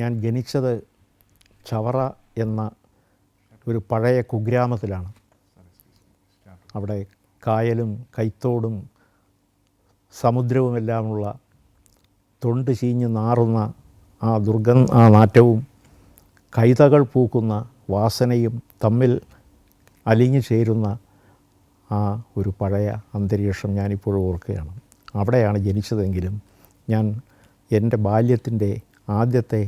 ഞാൻ ജനിച്ചത് ചവറ എന്ന ഒരു പഴയ കുഗ്രാമത്തിലാണ്. അവിടെ കായലും കൈത്തോടും സമുദ്രവുമെല്ലാമുള്ള തൊണ്ട് ചീഞ്ഞ് നാറുന്ന ആ ദുർഗം ആ നാറ്റവും കൈതകൾ പൂക്കുന്ന വാസനയും തമ്മിൽ അലിഞ്ഞു ചേരുന്ന ആ ഒരു പഴയ അന്തരീക്ഷം ഞാനിപ്പോഴും ഓർക്കുകയാണ്. അവിടെയാണ് ജനിച്ചതെങ്കിലും ഞാൻ എന്റെ ബാല്യത്തിന്റെ ആദ്യത്തെ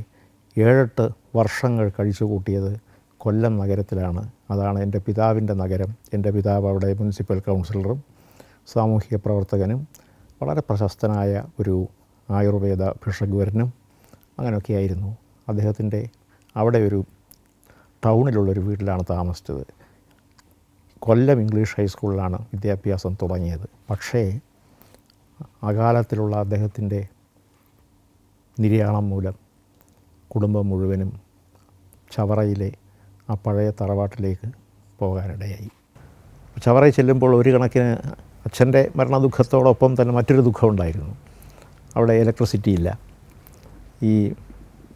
ഏഴെട്ട് വർഷങ്ങൾ കഴിച്ചു കൂട്ടിയത് കൊല്ലം നഗരത്തിലാണ്. അതാണ് എന്റെ പിതാവിന്റെ നഗരം. എന്റെ പിതാവ് അവിടെ മുനിസിപ്പൽ കൗൺസിലറും സാമൂഹിക പ്രവർത്തകനും വളരെ പ്രശസ്തനായ ഒരു ആയുർവേദ ഭിഷഗ്വരനും അങ്ങനെയൊക്കെയായിരുന്നു. അദ്ദേഹത്തിന്റെ അവിടെ ഒരു ടൗണിലുള്ളൊരു വീട്ടിലാണ് താമസിച്ചത്. കൊല്ലം ഇംഗ്ലീഷ് ഹൈസ്കൂളിലാണ് വിദ്യാഭ്യാസം തുടങ്ങിയത്. പക്ഷേ അകാലത്തിലുള്ള അദ്ദേഹത്തിന്റെ നിര്യാണം മൂലം കുടുംബം മുഴുവനും ചവറയിലെ ആ പഴയ തറവാട്ടിലേക്ക് പോകാനിടയായി. ചവറയിൽ ചെല്ലുമ്പോൾ ഒരു കണക്കിന് അച്ഛന്റെ മരണദുഃഖത്തോടൊപ്പം തന്നെ മറ്റൊരു ദുഃഖമുണ്ടായിരുന്നു അവിടെ ഇലക്ട്രിസിറ്റി ഇല്ല. ഈ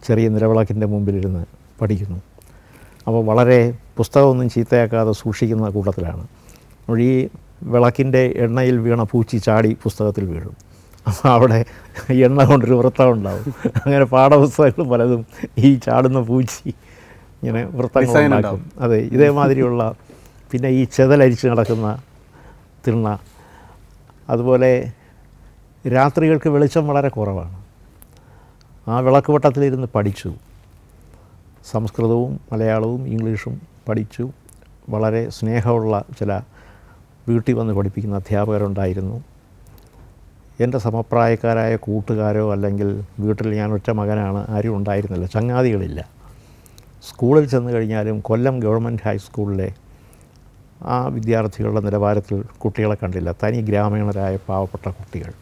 ചെറിയ നിലവിളക്കിന്റെ മുമ്പിലിരുന്ന് പഠിക്കുന്നു. അപ്പോൾ വളരെ പുസ്തകമൊന്നും ചീത്തയാക്കാതെ സൂക്ഷിക്കുന്ന കൂട്ടത്തിലാണ്. ഈ വിളക്കിന്റെ എണ്ണയിൽ വീണ പൂച്ചി ചാടി പുസ്തകത്തിൽ വീഴും. അവിടെ എണ്ണ കൊണ്ടൊരു വൃത്തം ഉണ്ടാവും. അങ്ങനെ പാഠപുസ്തകങ്ങൾ പലതും ഈ ചാടുന്ന പൂച്ചി ഇങ്ങനെ വൃത്തങ്ങളുണ്ടാക്കും അതെ ഇതേമാതിരിയുള്ള പിന്നെ ഈ ചെതലരിച്ച് നടക്കുന്ന തിണ്ണ. അതുപോലെ രാത്രികൾക്ക് വെളിച്ചം വളരെ കുറവാണ്. ആ വിളക്ക് വട്ടത്തിലിരുന്ന് പഠിച്ചു. സംസ്കൃതവും മലയാളവും ഇംഗ്ലീഷും പഠിച്ചു. വളരെ സ്നേഹമുള്ള ചില വീട്ടിൽ വന്ന് പഠിപ്പിക്കുന്ന അധ്യാപകരുണ്ടായിരുന്നു. എന്റെ സമപ്രായക്കാരായ കൂട്ടുകാരോ അല്ലെങ്കിൽ വീട്ടിൽ ഞാൻ ഒറ്റ മകനാണ് ആരും ഉണ്ടായിരുന്നില്ല. ചങ്ങാതികളില്ല. സ്കൂളിൽ ചെന്ന് കഴിഞ്ഞാലും കൊല്ലം ഗവൺമെന്റ് ഹൈസ്കൂളിലെ ആ വിദ്യാർത്ഥികളുടെ നിലവാരത്തിൽ കുട്ടികളെ കണ്ടില്ല. തനി ഗ്രാമീണരായ പാവപ്പെട്ട കുട്ടികൾ.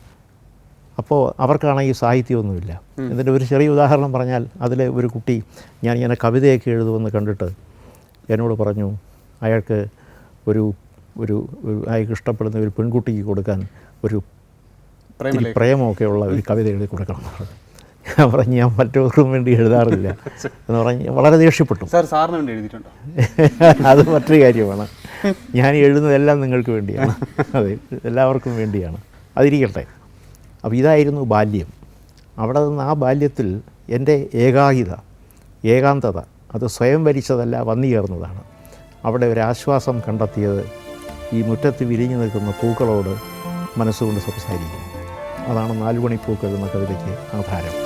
അപ്പോൾ അവർക്കാണെങ്കിൽ സാഹിത്യമൊന്നുമില്ല. ഇതിന്റെ ഒരു ചെറിയ ഉദാഹരണം പറഞ്ഞാൽ അതിലെ ഒരു കുട്ടി ഞാൻ ഇങ്ങനെ കവിതയൊക്കെ എഴുതുമെന്ന് കണ്ടിട്ട് എന്നോട് പറഞ്ഞു അയാൾക്ക് ഒരു ഒരു അയാൾക്ക് ഇഷ്ടപ്പെടുന്ന ഒരു പെൺകുട്ടിക്ക് കൊടുക്കാൻ ഒരു. പ്രേമമൊക്കെ ഉള്ള ഒരു കവിത എഴുതി കൊടുക്കണം. ഞാൻ പറഞ്ഞു ഞാൻ മറ്റവർക്കും വേണ്ടി എഴുതാറില്ല. എന്ന് പറഞ്ഞ് വളരെ ദേഷ്യപ്പെട്ടു. സാർ സാറിന് വേണ്ടി എഴുതിയിട്ടുണ്ടോ? അത് മറ്റൊരു കാര്യമാണ്. ഞാൻ എഴുതുന്നതെല്ലാം നിങ്ങൾക്ക് വേണ്ടിയാണ്. അതെ എല്ലാവർക്കും വേണ്ടിയാണ്. അതിരിക്കട്ടെ. അപ്പോൾ ഇതായിരുന്നു ബാല്യം. അവിടെ നിന്ന് ആ ബാല്യത്തിൽ എന്റെ ഏകാഹിത ഏകാന്തത അത് സ്വയം ഭരിച്ചതല്ല വന്നു ചേർന്നതാണ് അവിടെ ഒരു ആശ്വാസം കണ്ടെത്തിയത് ഈ മുറ്റത്ത് വിരിഞ്ഞു നിൽക്കുന്ന പൂക്കളോട് മനസ്സുകൊണ്ട് സംസാരിക്കും അതാണ് നാലുമണിപ്പൂക്കൾ എന്ന കവിതയ്ക്ക് ആധാരം.